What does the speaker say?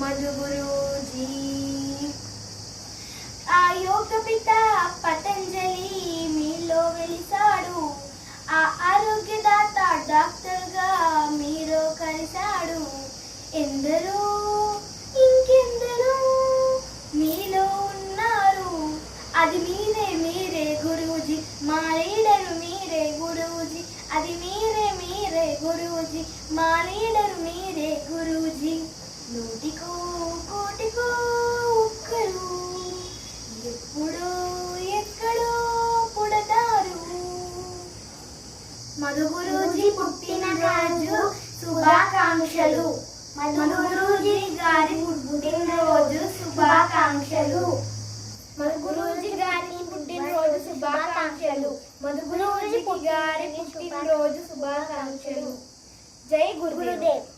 మధు గురూజీ ఆ యోగ పిత పతంజలి మీలో వెలిసాడు. ఆ ఆరోగ్యదాత డాక్టర్గా మీరు కలిశాడు. ఎందరో ఇంకెందరో మీలో ఉన్నారు. అది మీరే మీరే గురూజీ. మా లీడరు మీరే గురూజీ. అది మీరే మీరే గురూజీ. మా లీడరు మీరే గురూజీ. నూటికో కోటికో ఒక్కరు. ఎప్పుడో ఎక్కడో పుడతారు. మధుగురూజీ పుట్టిన రోజు శుభాకాంక్షలు. మధుగురూజీ గారి పుట్టినరోజు శుభాకాంక్షలు. మధుగురూజీ గారి పుట్టినరోజు శుభాకాంక్షలు. మధుగురూజీ గారి పుట్టినరోజు శుభాకాంక్షలు. జై గురుదేవ్.